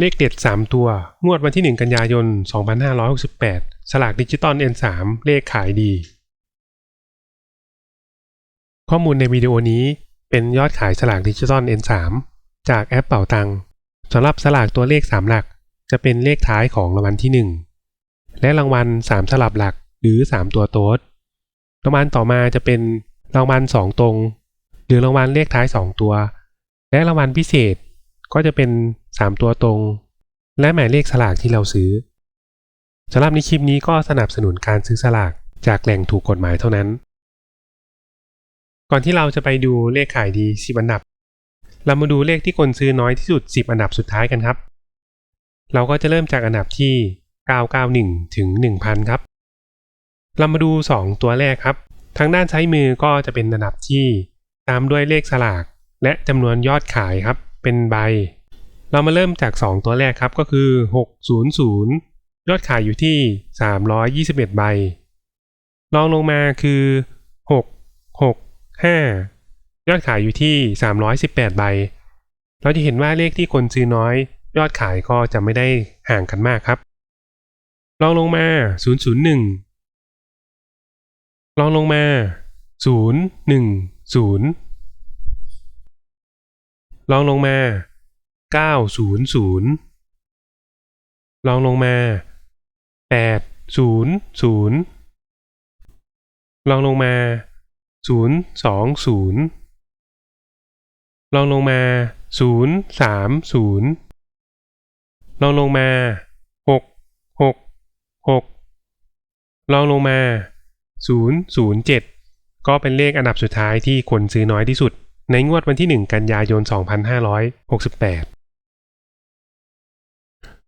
เลขเด็ด 3 ตัว งวดวันที่ 1 กันยายน 2568 สลากดิจิตอล N3 เลขขายดี ข้อมูลในวิดีโอนี้เป็นยอดขายสลากดิจิตอล N3 จากแอปเป่าตังสำหรับสลากตัวเลข 3 หลัก จะเป็นเลขท้ายของรางวัลที่ 1 และรางวัล 3 สลับหลักหรือ 3 ตัวโต๊ดรางวัลต่อมาจะเป็นรางวัล 2 ตรง หรือรางวัลเลขท้าย 2 ตัว และรางวัลพิเศษ จะเป็น 3 ตัวตรง และหมายเลขสลากที่เราซื้อสำหรับในคลิปนี้ก็สนับสนุนการซื้อสลากจากแหล่งถูกกฎหมายเท่านั้น ก่อนที่เราจะไปดูเลขขายดี10อันดับ เรามาดูเลขที่คนซื้อน้อยที่สุด 10 อันดับสุดท้ายกันครับ เราก็จะเริ่มจากอันดับที่ 991 ถึง 1000 ครับ เรามาดู 2 ตัวแรกครับ ทางด้านซ้ายมือก็จะเป็นอันดับที่ ตามด้วยเลขสลาก และจำนวนยอดขายครับ เป็นใบ เรามาเริ่มจาก 2 ตัวแรกครับก็คือ 600 ยอดขายอยู่ที่ 321 ใบรองลงมาคือ 6 6 5 ยอดขายอยู่ที่ 318 ใบ เราจะเห็นว่าเลขที่คนซื้อน้อย ยอดขายก็จะไม่ได้ห่างกันมากครับรองลงมา 001รองลงมา 010 รองลงมา 900รองลงมา 800รองลงมา 020รองลงมา 030รองลงมา 666รองลงมา 007 ก็เป็นเลขอันดับสุดท้ายที่คนซื้อน้อยที่สุด ในงวดวันที่ 1 กันยายน 2568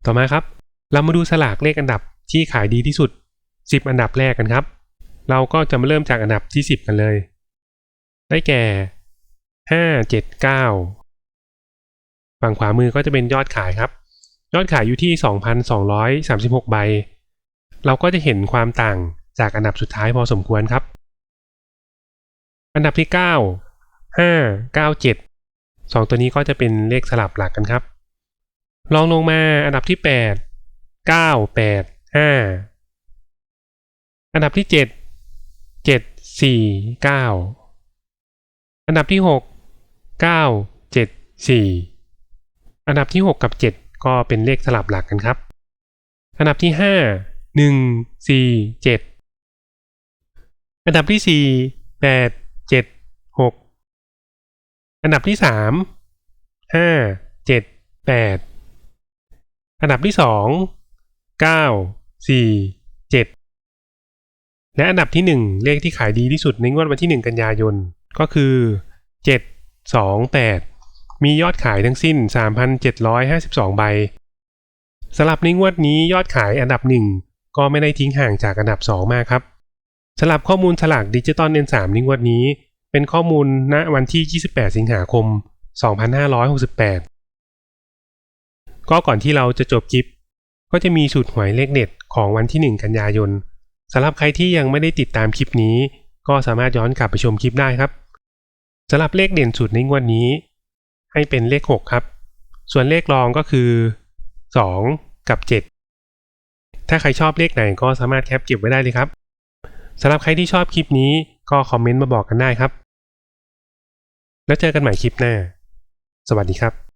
ต่อมาครับ เรามาดูสลากเลขอันดับที่ขายดีที่สุด 10 อันดับแรกกันครับ เราก็จะมาเริ่มจากอันดับที่ 10 กันเลย ได้แก่ 579 ฝั่งขวามือก็จะเป็นยอดขายครับ ยอดขายอยู่ที่ 2,236 ใบ เราก็จะเห็นความต่างจากอันดับสุดท้ายพอสมควรครับ อันดับที่ 9 5 9 7 2 ตัวนี้ก็จะเป็นเลขสลับหลักกันครับ ลองลงมาอันดับที่ 8 9 8 5 อันดับที่ 7 7 4 9 อันดับที่ 6 9 7 4 อันดับที่ 6 กับ 7 ก็เป็นเลขสลับหลักกันครับ อันดับที่ 5 1 4 7 อันดับที่ 4 8 อันดับที่3 5 7 8อันดับที่2 9 4 7และอันดับที่1เลขที่ขายดีที่สุดในงวดวันที่1กันยายนก็คือ7 2 8มียอดขายทั้งสิ้น 3,752 ใบสำหรับในงวดนี้ยอดขายอันดับ 1 ก็ไม่ได้ทิ้งห่างจากอันดับ 2 มากครับสำหรับข้อมูลสลากดิจิตอลเน3ในงวดนี้ เป็นข้อมูลณวันที่ 28 สิงหาคม 2568 ก็ก่อนที่เราจะจบคลิป ก็จะมีสูตรหวยเลขเด็ดของวันที่ 1 กันยายนสำหรับใครที่ยังไม่ได้ติดตามคลิปนี้ ก็สามารถย้อนกลับไปชมคลิปได้ครับสำหรับเลขเด่นสุดในงวดนี้ ให้เป็นเลข 6 ครับ ส่วนเลขรองก็คือ 2 กับ 7 ถ้าใครชอบเลขไหนก็สามารถแคปเก็บไว้ได้เลยครับสำหรับใครที่ชอบคลิปนี้ ก็คอมเมนต์มาบอกกันได้ครับ แล้วเจอกันใหม่คลิปหน้า สวัสดีครับ